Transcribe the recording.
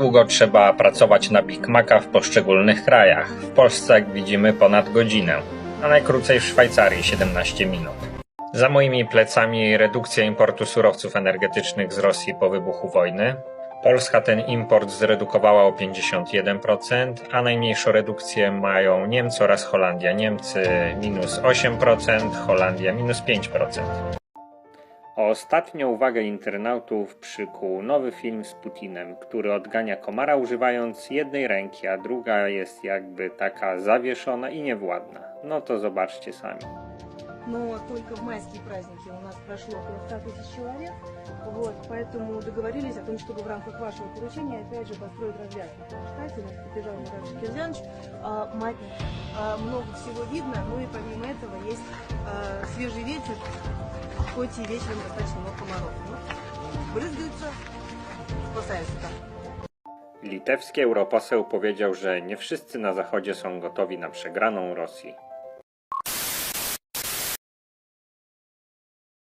długo trzeba pracować na Big Maca w poszczególnych krajach? W Polsce, jak widzimy, ponad godzinę, a najkrócej w Szwajcarii 17 minut. Za moimi plecami redukcja importu surowców energetycznych z Rosji po wybuchu wojny. Polska ten import zredukowała o 51%, a najmniejszą redukcję mają Niemcy oraz Holandia. Niemcy minus 8%, Holandia minus 5%. Ostatnią uwagę internautów przykuł nowy film z Putinem, który odgania komara używając jednej ręki, a druga jest jakby taka zawieszona i niewładna. No to zobaczcie sami. но только в майские праздники у нас прошло около 100 тысяч человек, вот, поэтому договорились о том, чтобы в рамках вашего поручения опять же построить развязку в штате, нас поддержал Михаил Кирзянович, А, ма- а, много всего видно, ну и помимо этого есть а, свежий ветер, хоть и вечером достаточно много комаров, ну, брызгаются, спасаются там. Litewski europoseł powiedział, że nie wszyscy na Zachodzie są gotowi na przegraną Rosji.